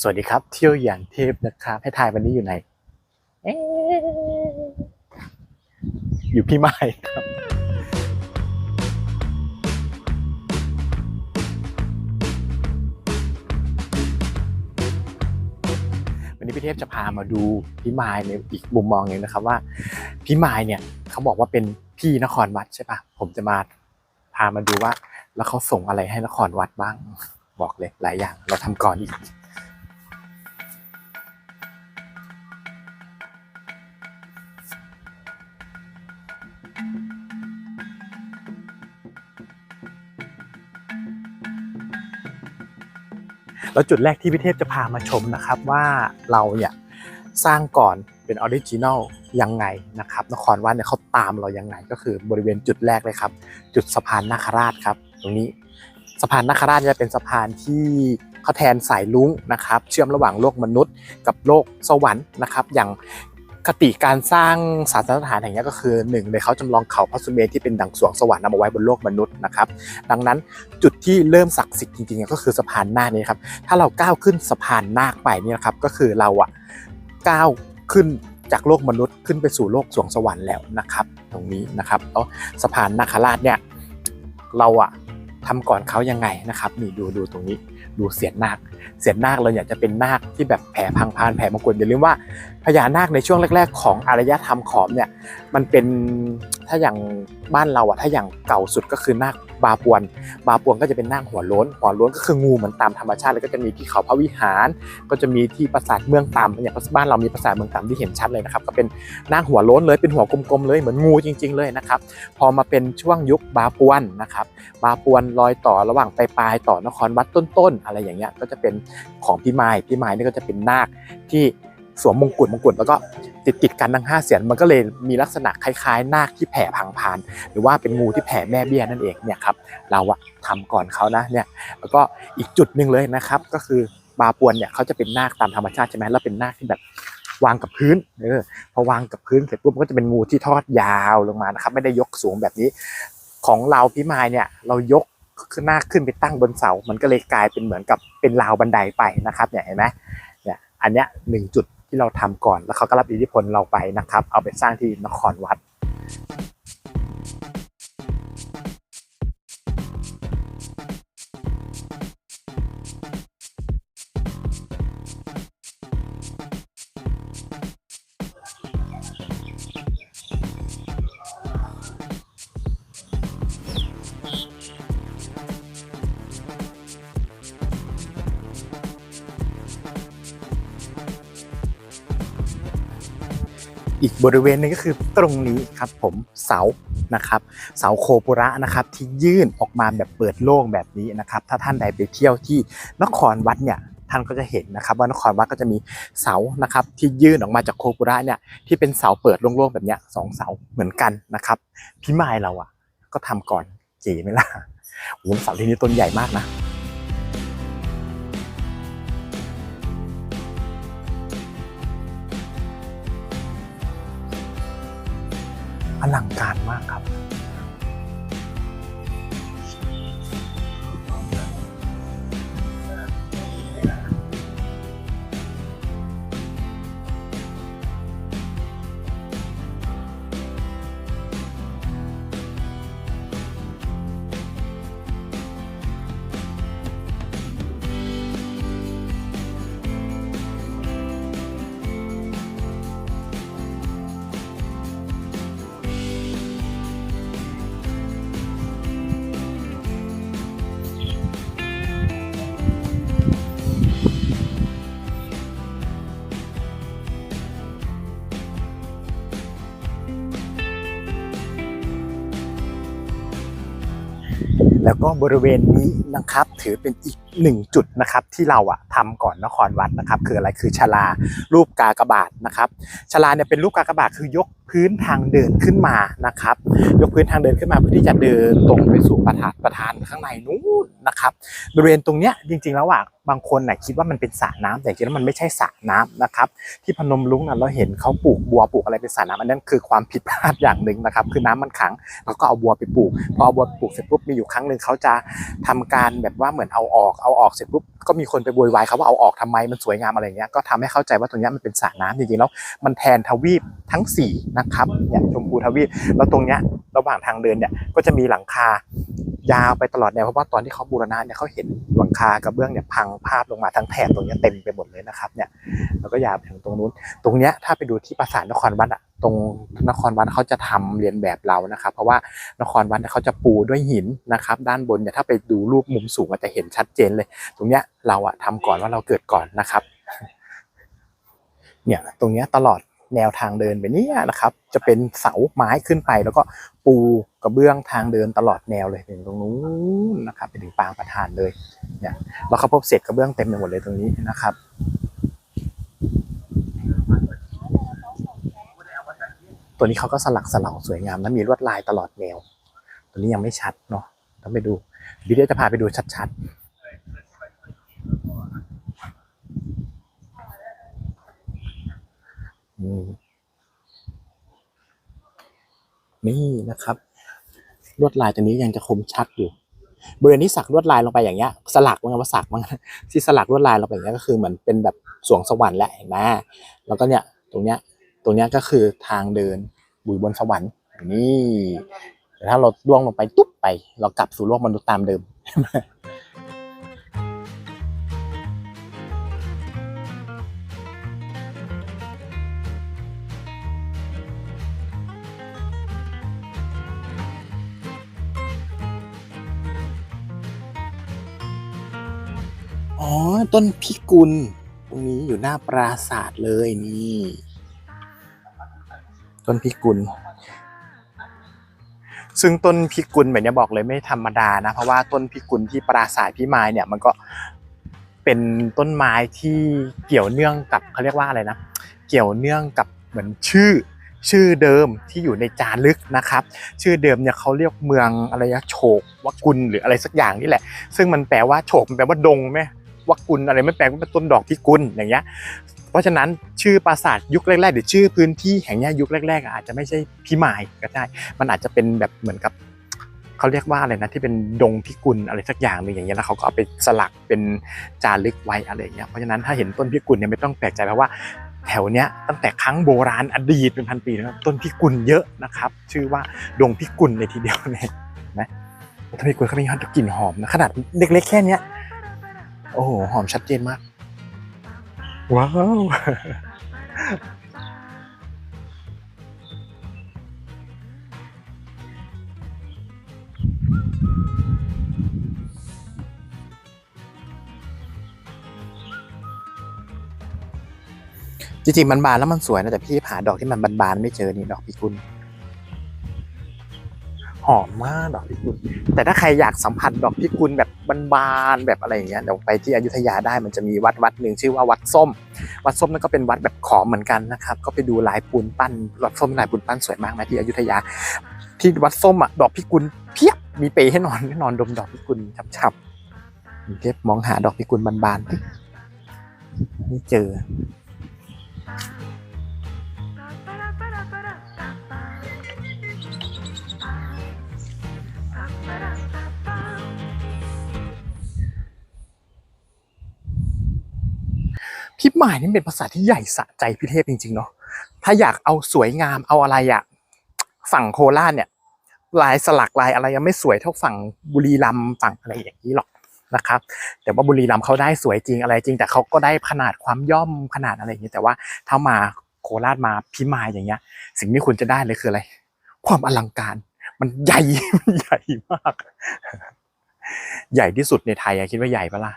สวัสดีครับ เที่ยวอย่างเทพนะครับ ให้ทายวันนี้อยู่ไหน อยู่พี่ไม้ครับวันนี้พี่เทพจะพามาดูพี่ไม้ในอีกมุมมองหนึ่งนะครับว่าพี่ไม้เนี่ยเขาบอกว่าเป็นพี่นครวัดใช่ปะผมจะมาพามาดูว่า แล้วเขาส่งอะไรให้นครวัดบ้าง บอกเลยหลายอย่างเราทำก่อนอีก แล้วจุดแรกที่พิเทพจะพามาชมนะครับว่าเราเนี่ยสร้างก่อนเป็นออริจินัลยังไงนะครับนครวัดเนี่ยเขาตามเรายังไงก็คือบริเวณจุดแรกเลยครับ จุดสะพานนาคราชครับ ตรงนี้สะพานนาคราชจะเป็นสะพานที่เขาแทนสายลุ้งนะครับ เชื่อมระหว่างโลกมนุษย์กับโลกสวรรค์นะครับ อย่าง คติการสร้างศาสนสถานแห่งนี้ก็คือหนึ่งเลยเขาจำลองเขาพระสุเมรุที่เป็นดังสวงสวรรค์นำมาไว้บนโลกมนุษย์นะครับ ดังนั้นจุดที่เริ่มศักดิ์สิทธิ์จริงๆก็คือสะพานนาคนี้ครับ ถ้าเราก้าวขึ้นสะพานนาคไปนี่นะครับ ก็คือเราอะก้าวขึ้นจากโลกมนุษย์ขึ้นไปสู่โลกสวงสวรรค์แล้วนะครับ ตรงนี้นะครับแล้วสะพานนาคราชเนี่ยเราอะทำก่อนเขายังไงนะครับนี่ดูดูตรงนี้ดูเสียนนาค เสียนนาคเราอยากจะเป็นนาคที่แบบแผ่พังพานแผ่มงกุฎอย่าลืมว่า พญานาคในช่วงแรก ๆ ของอารยธรรมขอมเนี่ยมันเป็นถ้าอย่างบ้านเราอะถ้าอย่างเก่าสุดก็คือนาคบาปวน บาปวนก็จะเป็นนาคหัวโล้นหัวโล้นก็คืองูเหมือนตามธรรมชาติแล้วก็จะมีที่เขาพระวิหาร ก็จะมีที่ปราสาทเมืองต่ำอย่างบ้านเรามีปราสาทเมืองต่ำที่เห็นชัดเลยนะครับก็เป็นนาคหัวโล้นเลยเป็นหัวกลมๆเลยเหมือนงูจริง ๆ เลยนะครับพอมาเป็นช่วงยุคบาปวนนะครับบาปวนรอยต่อระหว่างปลายๆต่อนครวัดต้นๆ อะไรอย่างเงี้ยก็จะเป็นของพี่ไม้พี่ไม้นี่ก็จะเป็นนาคที่ สวมมงกุฎมงกุฎแล้วก็ติดติดกันทั้งห้าเสียนมันก็เลยมีลักษณะคล้ายๆ นาคที่แผ่พังพาน หรือว่าเป็นงูที่แผ่แม่เบี้ยนั่นเองเนี่ยครับเราอะทำก่อนเขานะเนี่ยแล้วก็อีกจุดหนึ่งเลยนะครับ ก็คือบาปวนเนี่ยเขาจะเป็นนาคตามธรรมชาติใช่ไหมแล้วเป็นนาคที่แบบวางกับพื้นเออพอวางกับพื้นเสร็จปุ๊บมันก็จะเป็นงูที่ทอดยาวลงมานะครับ ไม่ได้ยกสูงแบบนี้ ของเราพี่มายเนี่ยเรายกขึ้นหน้าขึ้นไปตั้งบนเสา มันก็เลยกลายเป็นเหมือนกับเป็นราวบันไดไปนะครับเนี่ยเห็นไหมเนี่ยอันเนี้ยหนึ่งจุด ที่เราทำก่อน แล้วเขาก็รับอิทธิพลเราไปนะครับ เอาไปสร้างที่นครวัด บริเวณนึงก็คือตรงนี้ครับผมเสานะครับ เสาโคปุระนะครับที่ยื่นออกมาแบบเปิดโล่งแบบนี้นะครับ ถ้าท่านใดไปเที่ยวที่นครวัดเนี่ยท่านก็จะเห็นนะครับว่านครวัดก็จะมีเสานะครับที่ยื่นออกมาจากโคปุระเนี่ยที่เป็นเสาเปิดโล่งๆแบบเนี้ยสองเสาเหมือนกันนะครับพี่ไม้เราอะก็ทำก่อนเจ๋ไหมล่ะโอ้โหเสาที่นี้ต้นใหญ่มากนะ อลังการมาก แล้วก็บริเวณนี้นะครับถือเป็นอีก หนึ่งจุดนะครับที่เราอะทำก่อนนครวัดนะครับ คืออะไรคือชลารูปกากบาทนะครับชลาเนี่ยเป็นรูปกากบาทคือยกพื้นทางเดินขึ้นมานะครับ ยกพื้นทางเดินขึ้นมาเพื่อที่จะเดินตรงไปสู่ประธานประธานข้างในนู้นนะครับบริเวณตรงเนี้ยจริงๆแล้วอะบางคนน่ะคิดว่ามันเป็นสระน้ำแต่จริงๆแล้วมันไม่ใช่สระน้ำนะครับ ที่พนมรุ้งน่ะเราเห็นเขาปลูกบัวปลูกอะไรเป็นสระน้ำอันนั้นคือความผิดพลาดอย่างหนึ่งนะครับ คือน้ำมันขังเราก็เอาบัวไปปลูกพอเอาบัวปลูกเสร็จปุ๊บมีอยู่ครั้งหนึ่งเขาจะทำการแบบว่าเหมือนเอาออกเอาออกเสร็จปุ๊บก็มีคนไปโวยวายเขาว่าเอาออกทำไมมันสวยงามอะไรเงี้ยก็ทำให้เข้าใจว่าตรงนี้มันเป็นสระน้ำจริงๆแล้วมันแทนทวีปทั้งสี่นะครับเนี่ยชมพูทวีปแล้วตรงเนี้ยระหว่างทางเดินเนี่ยก็จะมีหลังคายาวไปตลอดแนวเพราะว่าตอนที่เขาบูรณะเนี่ยเขาเห็นหลังคากระเบื้องเนี่ยพังภาพลงมาทั้งแถบตรงเนี้ยเต็มไปหมดเลยนะครับเนี่ยแล้วก็ยาวไปถึงตรงนู้น ตรงเนี้ยถ้าไปดูที่ปราสาทนครวัดอะ ตรงนครวัดเขาจะทำเรียนแบบเรานะครับ เพราะว่านครวัดเนี่ยเขาจะปูด้วยหินนะครับ ด้านบนเนี่ยถ้าไปดูรูปมุมสูงอาจจะเห็นชัดเจนเลย ตรงเนี้ยเราอะทำก่อนว่าเราเกิดก่อนนะครับเนี่ยตรงเนี้ยตลอดแนวทางเดินไปเนี่ยนะครับ จะเป็นเสาไม้ขึ้นไป แล้วก็ปูกระเบื้องทางเดินตลอดแนวเลยถึงตรงนู้นนะครับไปถึงปางประธานเลยเนี่ยเราเขาพบเศษกระเบื้องเต็มไปหมดเลยตรงนี้นะครับ ตัวนี้เขาก็สลักสลักสวยงามและมีลวดลายตลอดแนว ตัวนี้ยังไม่ชัดเนาะต้องไปดูวิดีโอจะพาไปดูชัดๆนี่นี่นะครับ ลวดลายตัวนี้ยังจะคมชัดอยู่บริเวณนี้สักลวดลายลงไปอย่างเงี้ยสลักมันว่าสักมันที่สลักลวดลายลงไปอย่างเงี้ยก็คือเหมือนเป็นแบบสวงสวรรค์แหละเห็นไหมแล้วก็เนี่ยตรงเนี้ย ตรงนี้ก็คือทางเดินบุยบนสวรรค์นี่แต่ถ้าเราล่วงลงไปตุ๊บไป เรากลับสู่โลกมนุษย์ตามเดิมอ๋อ ต้นพิกุล ตรงนี้อยู่หน้าปราสาทเลยนี่ ต้นพิกุล ซึ่งต้นพิกุลแบบนี้บอกเลยไม่ธรรมดานะเพราะว่าต้นพิกุลที่ปราสาทพิมายเนี่ยมันก็เป็นต้นไม้ที่เกี่ยวเนื่องกับเขาเรียกว่าอะไรนะ เกี่ยวเนื่องกับเหมือนชื่อชื่อเดิมที่อยู่ในจารึกนะครับ ชื่อเดิมเนี่ยเขาเรียกเมืองอะไรนะโฉกวกุลหรืออะไรสักอย่างนี่แหละ ซึ่งมันแปลว่าโฉกมันแปลว่าดงไหมวกุลอะไรไม่แปลว่าเป็นต้นดอกพิกุลอย่างเงี้ย เพราะฉะนั้นชื่อปราสาทยุคแรกๆหรือชื่อพื้นที่แห่งนี้ยุคแรกๆอะอาจจะไม่ใช่พิมายก็ได้ มันอาจจะเป็นแบบเหมือนกับเขาเรียกว่าอะไรนะที่เป็นดงพิกุลอะไรสักอย่างหนึ่งอย่างเงี้ยแล้วเขาก็เอาไปสลักเป็นจารึกไว้อะไรอย่างเงี้ยเพราะฉะนั้นถ้าเห็นต้นพิกุลเนี่ยไม่ต้องแปลกใจเพราะว่าแถวเนี้ยตั้งแต่ครั้งโบราณอดีตเป็นพันปีนะครับต้นพิกุลเยอะนะครับ ชื่อว่าดงพิกุลเลยทีเดียวเนี่ยนะต้นพิกุลเขามีกลิ่นหอมนะขนาดเล็กๆแค่เนี้ยโอ้โหหอมชัดเจนมาก ว้าว จริงๆมันบานแล้วมันสวยนะแต่พี่หาดอกที่มันบานๆไม่เจอนี่ดอกพิกุล หอมมากดอกพิกุลแต่ถ้าใครอยากสัมผัสดอกพิกุลแบบบานๆแบบอะไรอย่างเงี้ยเดี๋ยวไปที่อยุธยาได้มันจะมีวัดวัดหนึ่งชื่อว่าวัดส้ม วัดส้มนั่นก็เป็นวัดแบบขอมเหมือนกันนะครับ ก็ไปดูลายปูนปั้นวัดส้มลายปูนปั้นสวยมากนะที่อยุธยา ที่วัดส้มอะดอกพิกุลเพียบมีเปให้นอนให้นอนดมดอกพิกุลฉ่ำๆเก็บมองหาดอกพิกุลบานๆไม่เจอ พิมายนี่เป็นภาษาที่ใหญ่สะใจพิเทพจริงๆเนาะถ้าอยากเอาสวยงามเอาอะไรอะฝั่งโคราชเนี่ย ลายสลักลายอะไรยังไม่สวยเท่าฝั่งบุรีรัมย์ฝั่งอะไรอย่างนี้หรอกนะครับแต่ว่าบุรีรัมย์เขาได้สวยจริงอะไรจริง แต่เขาก็ได้ขนาดความย่อมขนาดอะไรอย่างนี้แต่ว่าถ้ามาโคราชมาพิมายอย่างเงี้ย สิ่งที่คุณจะได้เลยคืออะไร ความอลังการ มันใหญ่มันใหญ่มาก ใหญ่ที่สุดในไทยอะคิดว่าใหญ่ปะล่ะ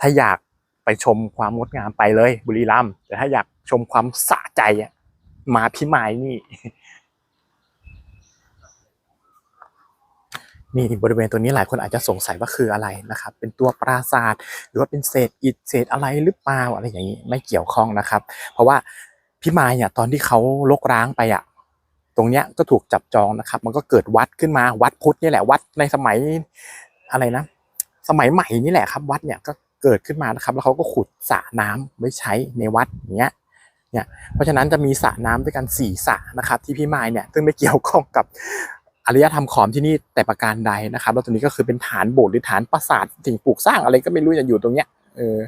ถ้าอยาก ไปชมความงดงามไปเลย บุรีรัมย์แต่ถ้าอยากชมความสะใจอะมาพิมายนี่ นี่บริเวณตัวนี้หลายคนอาจจะสงสัยว่าคืออะไรนะครับ เป็นตัวปราศาสาทหรือว่าเป็นเศษอิฐเศษอะไรหรือเปล่าอะไรอย่างนี้ไม่เกี่ยวข้องนะครับ เพราะว่าพิมายเนี่ยตอนที่เขาลกร้างไปอะตรงเนี้ยก็ถูกจับจองนะครับ มันก็เกิดวัดขึ้นมาวัดพุทธนี่แหละวัดในสมัยอะไรนะ สมัยใหม่นี่แหละครับ วัดเนี่ยก็ เกิดขึ้นมานะครับแล้วเขาก็ขุดสระน้ำไว้ใช้ในวัดอย่างเงี้ยเนี่ยเพราะฉะนั้นจะมีสระน้ำด้วยกันสี่สระนะครับที่พี่ไม้เนี่ยซึ่งไม่เกี่ยวข้องกับอารยธรรมขอมที่นี่แต่ประการใดนะครับแล้วตรงนี้ก็คือเป็นฐานโบสถ์หรือฐานปราสาทสิ่งปลูกสร้างอะไรก็ไม่รู้จะอยู่ตรงเนี้ยเออ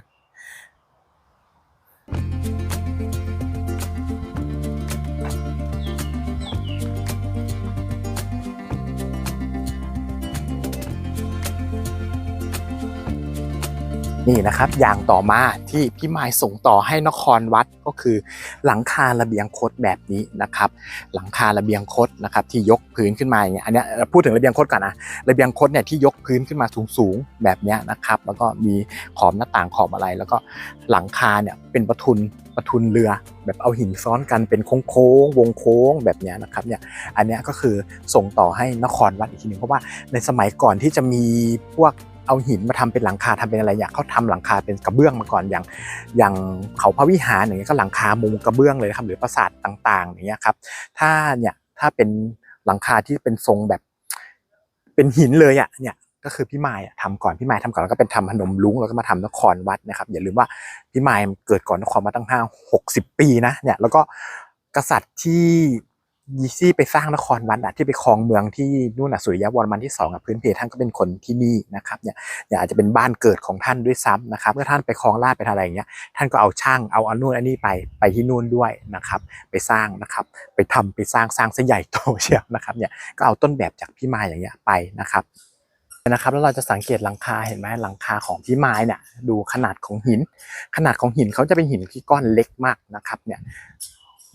นี่นะครับ อย่างต่อมาที่พี่มายส่งต่อให้นครวัดก็คือหลังคาระเบียงคดแบบนี้นะครับ หลังคาระเบียงคดนะครับที่ยกพื้นขึ้นมาอย่างเงี้ยอันนี้พูดถึงระเบียงคดก่อนนะระเบียงคดเนี่ยที่ยกพื้นขึ้นมาสูงๆแบบเนี้ยนะครับ แล้วก็มีขอบหน้าต่างขอบอะไร แล้วก็หลังคาเนี่ยเป็นประทุนประทุนเรือ แบบเอาหินซ้อนกันเป็นโค้งๆวงโค้งแบบเนี้ยนะครับเนี่ยอันนี้ก็คือส่งต่อให้นครวัดอีกทีหนึ่งเพราะว่าในสมัยก่อนที่จะมีพวก เอาหินมาทำเป็นหลังคาทำเป็นอะไรอย่างเขาทำหลังคาเป็นกระเบื้องมาก่อนอย่าง อย่างเขาพระวิหารอย่างเงี้ยก็หลังคามุงกระเบื้องเลยครับหรือปราสาทต่างๆอย่างเงี้ยครับถ้าเนี่ยถ้าเป็นหลังคาที่เป็นทรงแบบ เป็นหินเลยอะเนี่ยก็คือพี่มายอะทำก่อนพี่มายทำก่อนแล้วก็เป็นทำพนมลุงแล้วก็มาทำนครวัดนะครับอย่าลืมว่าพี่มายเกิดก่อนนครวัดตั้งห้าหกสิบปีนะเนี่ยแล้วก็กษัตริย์ที่ ที่ไปสร้างนครวัดอะที่ไปครองเมืองที่นู่นน่ะสุริยะวรมันที่สองอะพื้นเพท่านก็เป็นคนที่นี่นะครับเนี่ยเนี่ยอาจจะเป็นบ้านเกิดของท่านด้วยซ้ำนะครับเมื่อท่านไปคลองลาดไปทำอะไรอย่างเงี้ยท่านก็เอาช่างเอาอันนู่นอันนี้ไปไปที่นู่นด้วยนะครับไปสร้างนะครับไปทำไปสร้างสร้างซะใหญ่โตเชียวนะครับเนี่ยก็เอาต้นแบบจากพี่ไม้อย่างเงี้ยไปนะครับนะครับแล้วเราจะสังเกตหลังคาเห็นไหมหลังคาของพี่ไม้เนี่ยดูขนาดของหิน ขนาดของหินเขาจะเป็นหินที่ก้อนเล็กมากนะครับเนี่ย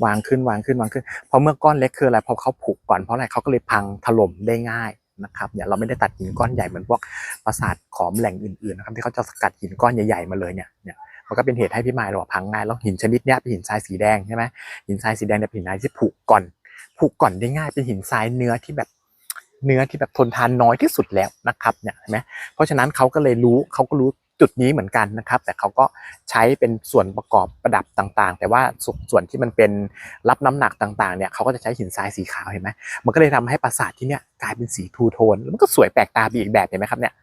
วางขึ้นวางขึ้นวางขึ้นเพราะเมื่อก้อนเล็กคืออะไรเพราะเขาผุก่อนเพราะอะไรเขาก็เลยพังถล่มได้ง่ายนะครับเนี่ยเราไม่ได้ตัดหินก้อนใหญ่เหมือนพวกปราสาทขอมแหล่งอื่นๆนะครับที่เขาจะสกัดหินก้อนใหญ่ๆมาเลยเนี่ยเนี่ยมันก็เป็นเหตุให้พี่มายเราพังง่ายแล้วหินชนิดเนี้ยเป็นหินทรายสีแดงใช่ไหมหินทรายสีแดงเนี่ยเป็นหินทรายที่ผุก่อนผุก่อนได้ง่ายเป็นหินทรายเนื้อที่แบบเนื้อที่แบบทนทานน้อยที่สุดแล้วนะครับเนี่ยเห็นไหมเพราะฉะนั้นเขาก็เลยรู้เขาก็รู้ จุดนี้เหมือนกันนะครับ แต่เขาก็ใช้เป็นส่วนประกอบประดับต่างๆ แต่ว่าส่วนที่มันเป็นรับน้ำหนักต่างๆเนี่ยเขาก็จะใช้หินทรายสีขาวเห็นไหมมันก็เลยทำให้ปราสาทที่เนี่ยกลายเป็นสีทูโทนแล้วมันก็สวยแปลกตาไปอีกแบบเห็นไหมครับเนี่ย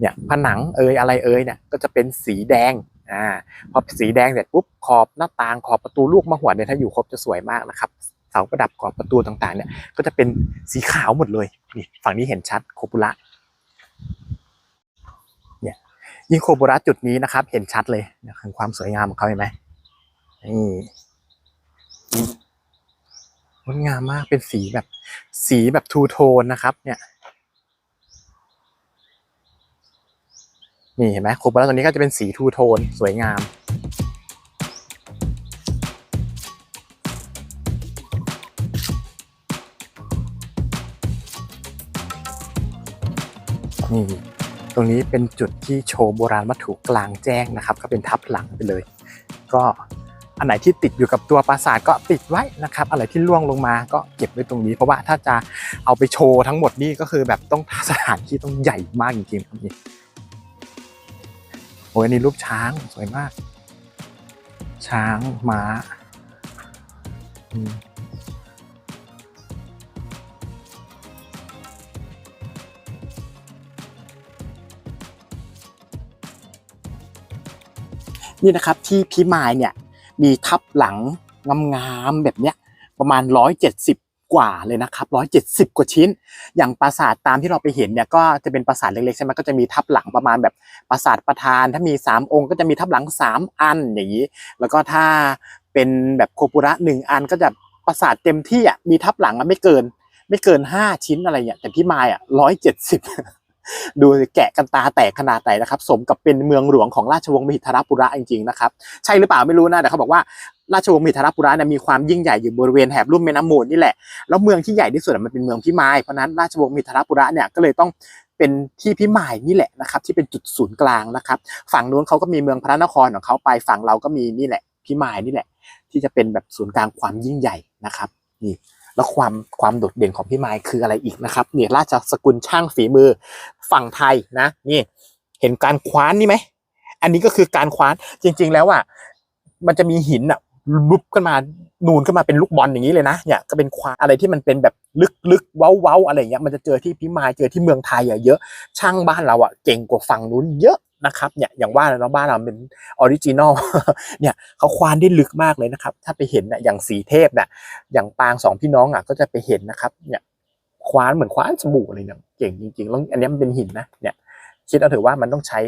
เนี่ยผนังเอยอะไรเอยเนี่ยก็จะเป็นสีแดงอ่าพอสีแดงเสร็จปุ๊บขอบหน้าต่างขอบประตูลูกมะหวนเนี่ยถ้าอยู่ครบจะสวยมากนะครับเสาประดับขอบประตูต่างๆเนี่ยก็จะเป็นสีขาวหมดเลยนี่ฝั่งนี้เห็นชัดโคปุระเนี่ย ยิ่งโคปุระจุดนี้นะครับ เห็นชัดเลยเนี่ยคือความสวยงามของเขาเห็นไหมนี่งดงามมากเป็นสีแบบ สีแบบทูโทนนะครับ เนี่ยนี่เห็นไหมโคบร่าตัวนี้ก็จะเป็นสีทูโทนสวยงามนี่ รงนี้เป็นจุดที่โชว์โบราณวัตถุกลางแจ้งนะครับ ก็เป็นทับหลังไปเลย ก็อันไหนที่ติดอยู่กับตัวปราสาทก็ติดไว้นะครับ อะไรที่ล่วงลงมาก็เก็บไว้ตรงนี้ เพราะว่าถ้าจะเอาไปโชว์ทั้งหมดนี่ก็คือแบบต้องสถานที่ต้องใหญ่มากจริงๆครับนี่โอ้ยนนี่รูปช้างสวยมาก ช้างม้า นี่นะครับที่พิมายเนี่ยมีทับหลังงามๆแบบเนี้ยประมาณ 170 กว่าเลยนะครับ 170 กว่าชิ้น อย่างปราสาทตามที่เราไปเห็นเนี่ยก็จะเป็นปราสาทเล็กๆใช่ไหมก็จะมีทับหลังประมาณแบบปราสาทประธาน ถ้ามี 3 องค์ก็จะมีทับหลัง 3 อันอย่างนี้ แล้วก็ถ้าเป็นแบบโคปุระหนึ่งอันก็จะปราสาทเต็มที่อะมีทับหลังอะไม่เกิน ไม่เกิน 5 ชิ้นอะไรอย่างแต่พี่มายอะ170 ดูแกะกันตาแตกขนาดไหนนะครับ สมกับเป็นเมืองหลวงของราชวงศ์มหิทรปุระจริงๆนะครับ ใช่หรือเปล่าไม่รู้นะแต่เขาบอกว่าราชวงศ์มหิทรปุระเนี่ยมีความยิ่งใหญ่อยู่บริเวณแถบลุ่มแม่น้ำมูลนี่แหละแล้วเมืองที่ใหญ่ที่สุดมันเป็นเมืองพิมายเพราะฉะนั้นราชวงศ์มหิทรปุระเนี่ยก็เลยต้องเป็นที่พิมายนี่แหละนะครับ ที่เป็นจุดศูนย์กลางนะครับ ฝั่งนู้นเขาก็มีเมืองพระนครของเขาไปฝั่งเราก็มีนี่แหละพิมายนี่แหละ ที่จะเป็นแบบศูนย์กลางความยิ่งใหญ่นะครับนี่ แล้วความความโดดเด่นของพี่ไมายคืออะไรอีกนะครับเนี่ยราชสกุลช่างฝีมือฝั่งไทยนะนี่เห็นการคว้านนี่ไหมอันนี้ก็คือการคว้านจริง ๆ แล้วอะมันจะมีหินอะลุบขึ้นมานูนขึ้นมาเป็นลูกบอลอย่างนี้เลยนะเนี่ยก็เป็นคว้าอะไรที่มันเป็นแบบลึกๆเว้าๆอะไรอย่างเงี้ยมันจะเจอที่พิมายเจอที่เมืองไทยอะเยอะช่างบ้านเราอะเก่งกว่าฝั่งนู้นเยอะ นะครับเนี่ยอย่างว่าแล้วบ้านเราเป็นออริจินอลเนี่ยเขาควานได้ลึกมากเลยนะครับ ถ้าไปเห็นน่ะอย่างสีเทพน่ะอย่างปางสองพี่น้องอะก็จะไปเห็นนะครับเนี่ยคว้านเหมือนคว้านสบู่เลยเนี่ยเก่งจริงๆแล้วอันนี้มันเป็นหินนะเนี่ยคิดเอาเถอะว่ามันต้องใช้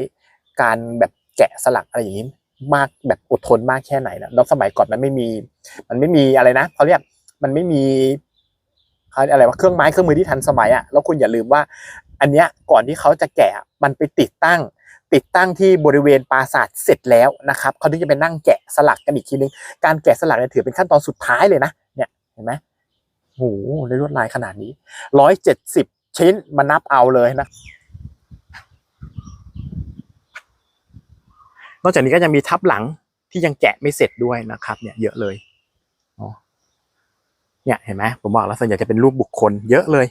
การแบบแกะสลักอะไรอย่างนี้มากแบบอดทนมากแค่ไหนนะแล้วสมัยก่อนมันไม่มี มันไม่มีอะไรนะเขาเรียกมันไม่มีเขาอะไรว่าเครื่องไม้เครื่องมือที่ทันสมัยอะแล้วคุณอย่าลืมว่า อันเนี้ยก่อนที่เขาจะแกะมันไปติดตั้ง ติดตั้งที่บริเวณปราสาทเสร็จแล้วนะครับเขาถึงจะไปนั่งแกะสลักกันอีกทีนึงการแกะสลักเนี่ยถือเป็นขั้นตอนสุดท้ายเลยนะเนี่ยเห็นไหมโอ้โหในลวดลายขนาดนี้ร้อยเจ็ดสิบชิ้นมานับเอาเลยนะนอกจากนี้ก็ยังมีทับหลังที่ยังแกะไม่เสร็จด้วยนะครับ เนี่ยเยอะเลยเนี่ยเห็นไหมผมบอกแล้วส่วนใหญ่จะเป็นรูปบุคคลเยอะเลย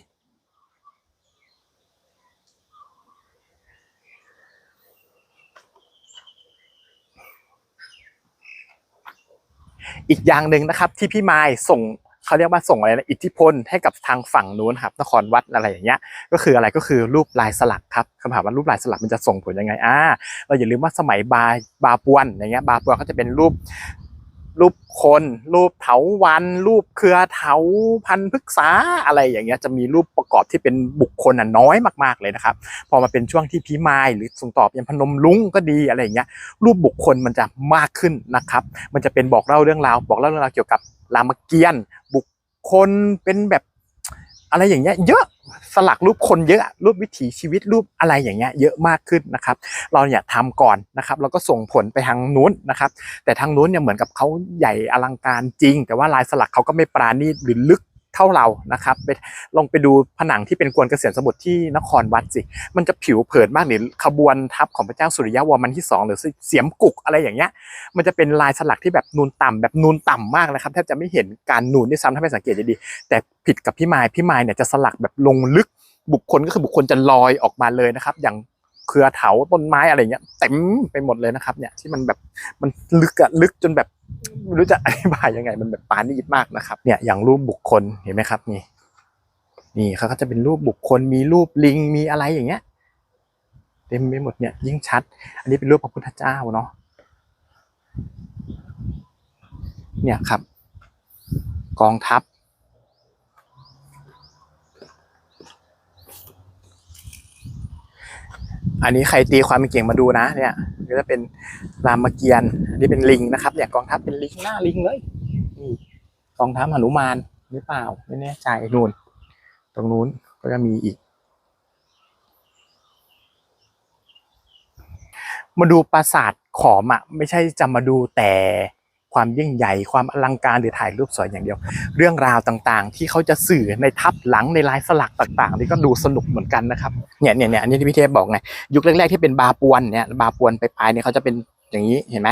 อีกอย่างหนึ่งนะครับ ที่พี่ไม้ส่งเขาเรียกว่าส่งอะไรนะอิทธิพลให้กับทางฝั่งนู้นครับนครวัดอะไรอย่างเงี้ย ก็คืออะไรก็คือรูปลายสลักครับคำถามว่ารูปลายสลักมันจะส่งผลยังไงอ่าเราอย่าลืมว่าสมัยบาบาปวนอย่างเงี้ยบาปวนเขาจะเป็นรูป รูปคน รูปเถาวัน รูปเครือเถาพันธุ์พฤกษาอะไรอย่างเงี้ยจะมีรูปประกอบที่เป็นบุคคลน่ะน้อยมากๆเลยนะครับ พอมาเป็นช่วงที่พิมายหรือส่งตอบยังพนมลุงก็ดีอะไรอย่างเงี้ยรูปบุคคลมันจะมากขึ้นนะครับ มันจะเป็นบอกเล่าเรื่องราวบอกเล่าเรื่องราวเกี่ยวกับรามเกียรติ์บุคคลเป็นแบบ อะไรอย่างเงี้ยเยอะสลักรูปคนเยอะรูปวิถีชีวิตรูปอะไรอย่างเงี้ยเยอะมากขึ้นนะครับ เราอยากทำก่อนนะครับแล้วก็ส่งผลไปทางนู้นนะครับ แต่ทางนู้นเนี่ยเหมือนกับเขาใหญ่อลังการจริง แต่ว่าลายสลักเขาก็ไม่ปราณีตหรือลึก เท่าเรานะครับไปลองไปดูผนังที่เป็นกวนเกษียณสมุทรที่นครวัดสิ มันจะผิวเผินมากหรือขบวนทัพของพระเจ้าสุริยะวรมันที่สองหรือเสียมกุกอะไรอย่างเงี้ย มันจะเป็นลายสลักที่แบบนูนต่ำแบบนูนต่ำมากนะครับแทบจะไม่เห็นการนูนด้วยซ้ำถ้าไม่สังเกตดีๆแต่ผิดกับพี่ไม้พี่ไม้เนี่ยจะสลักแบบลงลึกบุคคลก็คือบุคคลจะลอยออกมาเลยนะครับ อย่างเครือเถาต้นไม้อะไรเงี้ยเต็มไปหมดเลยนะครับเนี่ยที่มันแบบมันลึกอะลึกจนแบบ ไม่รู้จะอธิบายยังไงมันแบบปานีดมากนะครับ เนี่ยอย่างรูปบุคคลเห็นไหมครับนี่นี่เขาก็จะเป็นรูปบุคคลมีรูปลิงมีอะไรอย่างเงี้ยเต็มไปหมดเนี่ยยิ่งชัด อันนี้เป็นรูปพระพุทธเจ้าเนาะเนี่ยครับ กองทัพ อันนี้ใครตีความเป็นเก่งมาดูนะ เนี่ยก็จะเป็นรามเกียรติ์อันนี้เป็นลิงนะครับเนี่ยกองทัพเป็นลิงหน้าลิงเลยนี่กองทัพหนุมานหรือเปล่าไม่แน่ใจนู่น ตรงนู้นก็จะมีอีก มาดูปราสาทขอมอะไม่ใช่จะมาดูแต่ ความยิ่งใหญ่ความอลังการหรือถ่ายรูปสวยอย่างเดียว เรื่องราวต่างๆ ที่เขาจะสื่อในทับหลังในลายสลักต่างๆนี่ก็ดูสนุกเหมือนกันนะครับเนี่ยเนี่ยเนี่ยอันนี้ที่พี่เทพบอกไงยุคแรกๆที่เป็นบาปวนเนี่ยบาปวนไปปลายเนี่ยเขาจะเป็นอย่างนี้เห็นไหม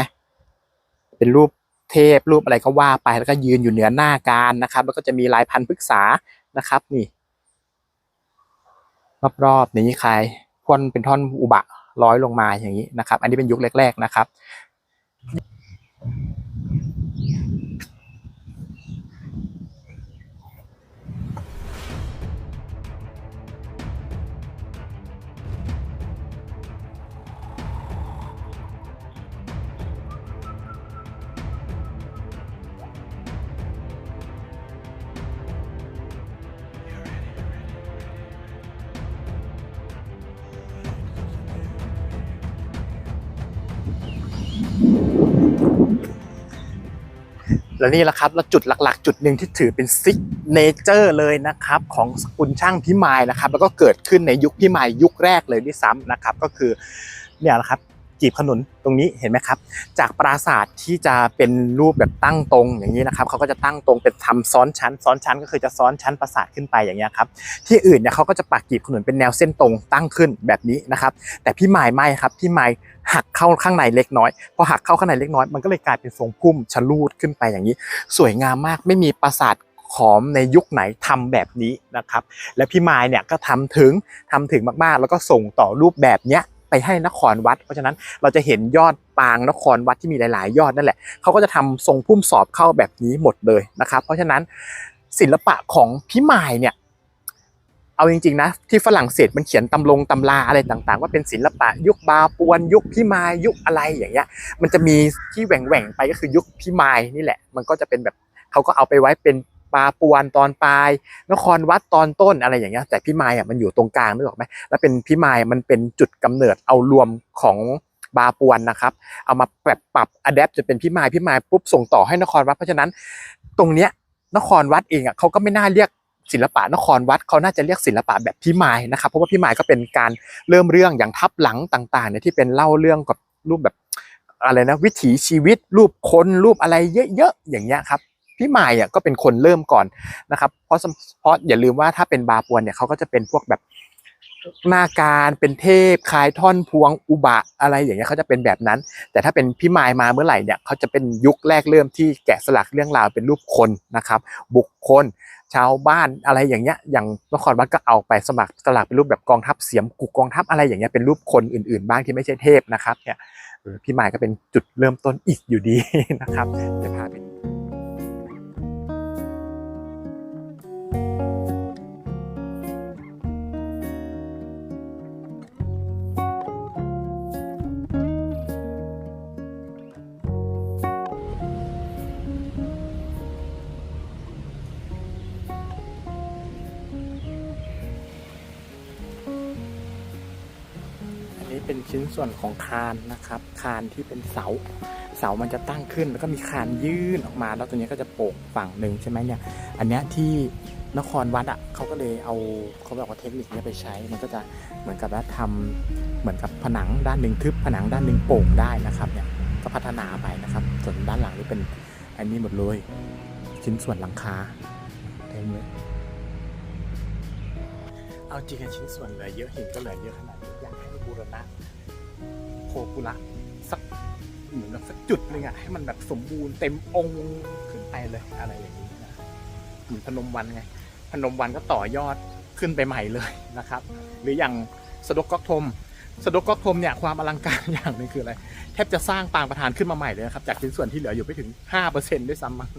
เป็นรูปเทพรูปอะไรก็ว่าไปแล้วก็ยืนอยู่เหนือหน้าการนะครับ แล้วก็จะมีลายพันธุ์พฤกษานะครับ นี่รอบๆนี้ใครพ่นเป็นท่อนอุบะร้อยลงมาอย่างนี้นะครับ อันนี้เป็นยุคแรก ๆนะครับ และนี่แหละครับแล้วจุดหลักๆ จุดหนึ่งที่ถือเป็นซิกเนเจอร์เลยนะครับของสกุลช่างพิมายนะครับ แล้วก็เกิดขึ้นในยุคพิมายยุคแรกเลยด้วยซ้ำนะครับ ก็คือเนี่ยแหละครับ จีบขนุนตรงนี้เห็นไหมครับ จากปราสาทที่จะเป็นรูปแบบตั้งตรงอย่างนี้นะครับเขาก็จะตั้งตรงเป็นทำซ้อนชั้น ซ้อนชั้นก็คือจะซ้อนชั้นปราสาทขึ้นไปอย่างเงี้ยครับที่อื่นเนี่ยเขาก็จะปักกีบขนุนเป็นแนวเส้นตรงตั้งขึ้นแบบนี้นะครับ แต่พี่มายไม่ครับพี่มายหักเข้าข้างในเล็กน้อยพอหักเข้าข้างในเล็กน้อยมันก็เลยกลายเป็นทรงพุ่มชะลูดขึ้นไปอย่างนี้ สวยงามมากไม่มีปราสาทขอมในยุคไหนทำแบบนี้นะครับ และพี่ไมายเนี่ยก็ทำถึงทำถึงมากๆ แล้วก็ส่งต่อรูปแบบเนี้ย ไปให้นครวัด เพราะฉะนั้นเราจะเห็นยอดปางนครวัดที่มีหลาย ๆ ยอดนั่นแหละเขาก็จะทำทรงพุ่มสอบเข้าแบบนี้หมดเลยนะครับ เพราะฉะนั้นศิลปะของพี่มายเนี่ยเอาจริงๆนะที่ฝรั่งเศสมันเขียนตำลงตำราอะไรต่างๆ ว่าเป็นศิลปะยุคบาปวนยุคพิมายยุคอะไรอย่างเงี้ยมันจะมีที่แหว่งๆไปก็คือยุคพิมายนี่แหละ มันก็จะเป็นแบบเขาก็เอาไปไว้เป็น ปาปวนตอนปลาย นครวัดตอนต้นอะไรอย่างเงี้ยแต่พิมายอะมันอยู่ตรงกลางนึกออกไหมแล้วเป็นพิมายมันเป็นจุดกำเนิดเอารวมของบาปวนนะครับ เอามาปรับปรับอัดแอปจะเป็นพิมายพิมายปุ๊บส่งต่อให้นครวัดเพราะฉะนั้น ตรงเนี้ยนครวัดเองอะเขาก็ไม่น่าเรียกศิลปะนครวัดเขาน่าจะเรียกศิลปะแบบพิมายนะครับเพราะว่าพิมายก็เป็นการเริ่มเรื่องอย่างทับหลังต่างๆเนี่ยที่เป็นเล่าเรื่องกับรูปแบบอะไรนะวิถีชีวิตรูปคนรูปอะไรเยอะๆอย่างเงี้ยครับ พี่หมายอะก็เป็นคนเริ่มก่อนนะครับ เพราะเพราะอย่าลืมว่าถ้าเป็นบาปวนเนี่ยเขาก็จะเป็นพวกแบบหน้าการเป็นเทพคลายท่อนพวงอุบะอะไรอย่างเงี้ยเขาจะเป็นแบบนั้น แต่ถ้าเป็นพี่มายมาเมื่อไหร่เนี่ยเขาจะเป็นยุคแรกเริ่มที่แกะสลักเรื่องราวเป็นรูปคนนะครับ บุคคล ชาวบ้านอะไรอย่างเงี้ยอย่างนครวัดก็เอาไปสมัครสลักเป็นรูปแบบกองทัพเสียมกุกกองทัพอะไรอย่างเงี้ยเป็นรูปคนอื่นๆ บ้างที่ไม่ใช่เทพนะครับเนี่ยพี่มายก็เป็นจุดเริ่มต้นอีกอยู่ดีนะครับจะพาไป เป็นชิ้นส่วนของคานนะครับ คานที่เป็นเสา เสามันจะตั้งขึ้น แล้วก็มีคานยื่นออกมา แล้วตัวนี้ก็จะโป่งฝั่งหนึ่งใช่ไหมเนี่ย อันเนี้ยที่นครวัดอะเขาก็เลยเอาเขาบอกว่าเทคนิคนี้ไปใช้ มันก็จะเหมือนกับว่าทำเหมือนกับผนังด้านหนึ่งทึบผนังด้านหนึ่งโป่งได้นะครับเนี่ยก็พัฒนาไปนะครับ ส่วนด้านหลังนี่เป็นอันนี้หมดเลยชิ้นส่วนหลังคาเต็มเลยเอาจริงชิ้นส่วนเหลือเยอะหินก็เหลือเยอะข กุระสักเหมือนแบบสักจุดหนึ่งอะให้มันแบบสมบูรณ์เต็มองค์ขึ้นไปเลยอะไรอย่างนี้นะเหมือนพนมวันไงพนมวันก็ต่อยอดขึ้นไปใหม่เลยนะครับ หรืออย่างสะดกก๊อกทมสะดกก๊อกทมเนี่ยความอลังการอย่างหนึงคืออะไรแทบจะสร้างปางประธานขึ้นมาใหม่เลยนะครับ จากชิ้นส่วนที่เหลืออยู่ไม่ถึง5%ด้วยซ้ำมั้ง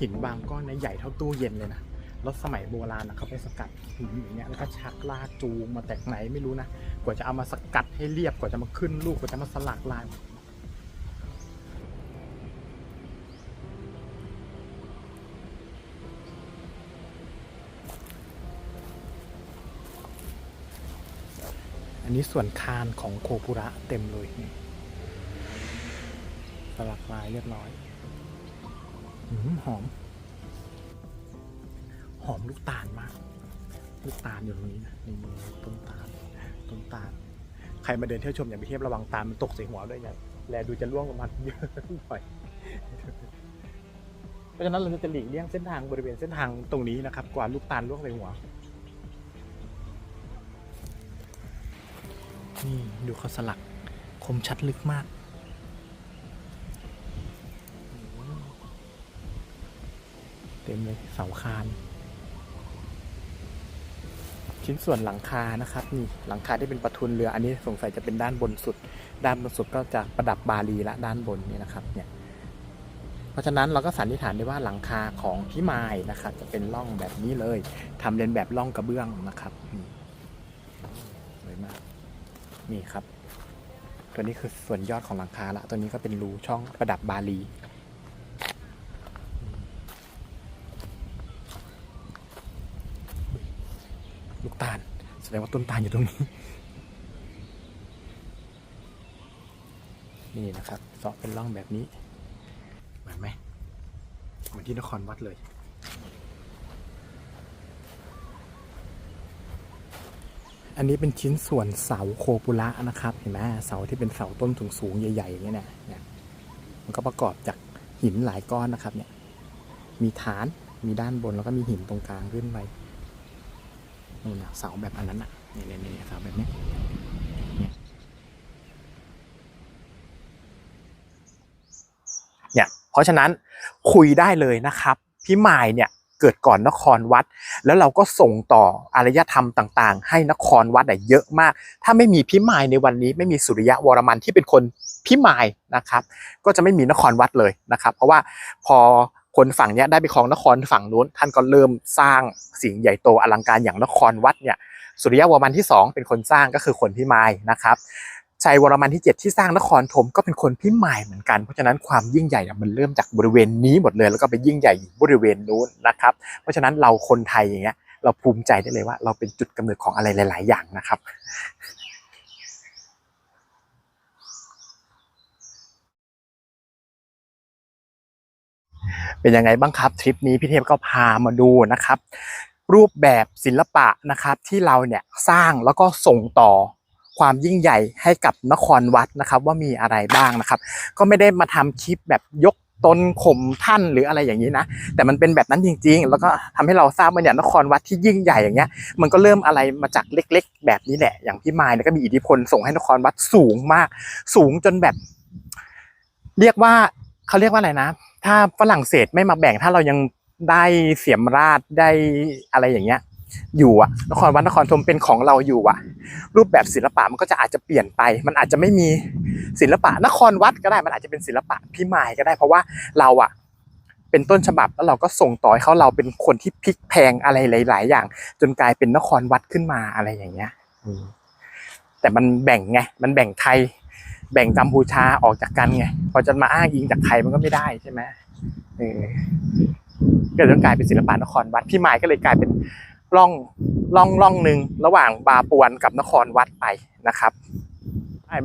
หินบางก้อนเนี่ยใหญ่เท่าตู้เย็นเลยนะแล้วสมัยโบราณนะเขาไปสกัดหินอย่างเงี้ยแล้วก็ชักลากจูงมาแต่ไหนไม่รู้นะกว่าจะเอามาสกัดให้เรียบกว่าจะมาขึ้นลูกกว่าจะมาสลักลายอันนี้ส่วนคานของโคกุระเต็มเลยนี่สลักลายเรียบร้อย หอม หอมลูกตาลมาก ลูกตาลอยู่ตรงนี้นะนี่ต้นตาลต้นตาล ใครมาเดินเที่ยวชมอย่าไปเทียบระวังตาลมันตกใส่หัวด้วยอย่าแลดูจะล่วงลงมาเยอะหน่อยเพราะฉะนั้นเราจะหลีกเลี่ยงเส้นทางบริเวณเส้นทางตรงนี้นะครับ กว่าลูกตาลล่วงใส่หัวนี่ดูเขาสลักคมชัดลึกมาก เต็มเลยเสาคาน ชิ้นส่วนหลังคานะครับนี่หลังคาที่เป็นประทุนเรืออันนี้สงสัยจะเป็นด้านบนสุด ด้านบนสุดก็จะประดับบาลีละด้านบนนี่นะครับเนี่ยเพราะฉะนั้นเราก็สันนิษฐานได้ว่าหลังคาของพี่ไม้นะครับจะเป็นร่องแบบนี้เลยทำเรียนแบบร่องกระเบื้องนะครับนี่สวยมากนี่ครับ ตัวนี้คือส่วนยอดของหลังคาละ ตัวนี้ก็เป็นรูช่องประดับบาลี ลูกตาล แสดงว่าต้นตาลอยู่ตรงนี้ นี่นะครับเสาะเป็นร่องแบบนี้เหมือนไหมเหมือนที่นครวัดเลยอันนี้เป็นชิ้นส่วนเสาโคปุระนะครับ เห็นไหมเสาที่เป็นเสาต้นสูงสูงใหญ่ๆอย่างนี้นะเนี่ยมันก็ประกอบจากหินหลายก้อนนะครับเนี่ยมีฐานมีด้านบนแล้วก็มีหินตรงกลางขึ้นไป นี่นเสาแบบอันนั้นอะนี่นี่นี่เสาแบบนี้เนี่ยเพราะฉะนั้นคุยได้เลยนะครับพี่หมายเนี่ยเกิดก่อนนครวัด แล้วเราก็ส่งต่ออารยธรรมต่างๆ ให้นครวัดอะเยอะมาก ถ้าไม่มีพิมายในวันนี้ไม่มีสุริยะวรมันที่เป็นคนพิมายนะครับ ก็จะไม่มีนครวัดเลยนะครับ เพราะว่าพอ คนฝั่งเนี้ยได้ไปครองนครฝั่งนู้น ท่านก็เริ่มสร้างสิ่งใหญ่โตอลังการอย่างนครวัดเนี่ยสุริยะวรมันที่สองเป็นคนสร้างก็คือคนพิมายนะครับชัยวรมันที่เจ็ดที่สร้างนครธมก็เป็นคนพิมายเหมือนกันเพราะฉะนั้นความยิ่งใหญ่เนี่ยมันเริ่มจากบริเวณนี้หมดเลย แล้วก็ไปยิ่งใหญ่อยู่บริเวณนู้นนะครับ เพราะฉะนั้นเราคนไทยอย่างเงี้ยเราภูมิใจได้เลยว่าเราเป็นจุดกำเนิดของอะไรหลาย ๆ อย่างนะครับ เป็นยังไงบ้างครับทริปนี้พี่เทพก็พามาดูนะครับ รูปแบบศิลปะนะครับที่เราเนี่ยสร้างแล้วก็ส่งต่อความยิ่งใหญ่ให้กับนครวัดนะครับ ว่ามีอะไรบ้างนะครับ ก็ไม่ได้มาทำคลิปแบบยกตนข่มท่านหรืออะไรอย่างนี้นะ แต่มันเป็นแบบนั้นจริง ๆ แล้วก็ทำให้เราทราบว่าเนี่ยนครวัดที่ยิ่งใหญ่อย่างเงี้ย มันก็เริ่มอะไรมาจากเล็ก ๆ แบบนี้แหละ อย่างพี่มายเนี่ยก็มีอิทธิพลส่งให้นครวัดสูงมาก สูงจนแบบ เรียกว่าเขาเรียกว่าอะไรนะ ถ้าฝรั่งเศสไม่มาแบ่งถ้าเรายังได้เสียมราชได้อะไรอย่างเงี้ย อยู่อะนครวัดนครธมเป็นของเราอยู่อะรูปแบบศิลปะมันก็จะอาจจะเปลี่ยนไป มันอาจจะไม่มีศิลปะ นครวัดก็ได้มันอาจจะเป็นศิลปะพิมายก็ได้ เพราะว่าเราอะเป็นต้นฉบับแล้วเราก็ส่งต่อให้เขาเราเป็นคนที่พลิกแพงอะไรหลาย ๆ อย่าง จนกลายเป็นนครวัดขึ้นมาอะไรอย่างเงี้ยแต่มันแบ่งไงมันแบ่งไทย แบ่งกัมพูชาออกจากกันไง พอจะมาอ้างอิงจากไทยมันก็ไม่ได้ใช่ไหมเออก็เลยต้องกลายเป็นศิลปะนครวัด พี่หมายก็เลยกลายเป็นร่องร่องร่องหนึ่งระหว่างบาปวนกับนครวัดไปนะครับ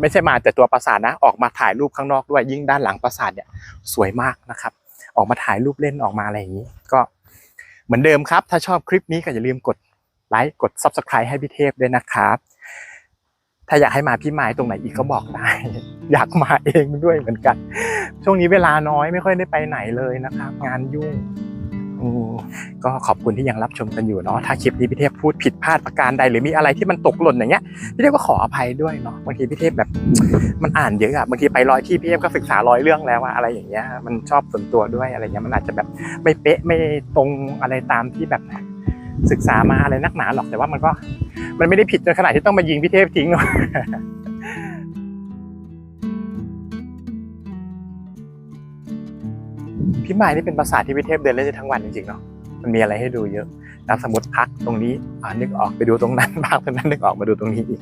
ไม่ใช่มาแต่ตัวปราสาทนะ ออกมาถ่ายรูปข้างนอกด้วยยิ่งด้านหลังปราสาทเนี่ยสวยมากนะครับ ออกมาถ่ายรูปเล่นออกมาอะไรอย่างนี้ ก็เหมือนเดิมครับ ถ้าชอบคลิปนี้ก็อย่าลืมกดไลค์กด Subscribe ให้พี่เทพด้วยนะครับ ถ้าอยากให้มาพี่ไม้ตรงไหนอีกก็บอกได้ อยากมาเองด้วยเหมือนกัน ช่วงนี้เวลาน้อยไม่ค่อยได้ไปไหนเลยนะครับ งานยุ่งก็ขอบคุณที่ยังรับชมกันอยู่เนาะถ้าคลิปนี้พี่เทพพูดผิดพลาดประการใด หรือมีอะไรที่มันตกหล่นอย่างเงี้ยพี่เทพก็ขออภัยด้วยเนาะบางทีพี่เทพแบบมันอ่านเยอะอะบางทีไปร้อยที่พี่เทพก็ศึกษาร้อยเรื่องแล้วอะอะไรอย่างเงี้ยมันชอบส่วนตัวด้วยอะไรเงี้ยมันอาจจะแบบไม่เป๊ะไม่ตรงอะไรตามที่แบบ ศึกษามาอะไรนักหนาหรอกแต่ว่ามันก็ มันไม่ได้ผิดจนขนาดที่ต้องมายิงพี่เทพทิ้งหรอกพิมายนี่เป็นภาษาทที่พี่เทพเดินเล่นได้ทั้งวันจริงๆเนาะมันมีอะไรให้ดูเยอะนับสมมติพักตรงนี้อ่านึกออกไปดูตรงนั้นพักตรงนั้นนึกออกมาดูตรงนี้อีก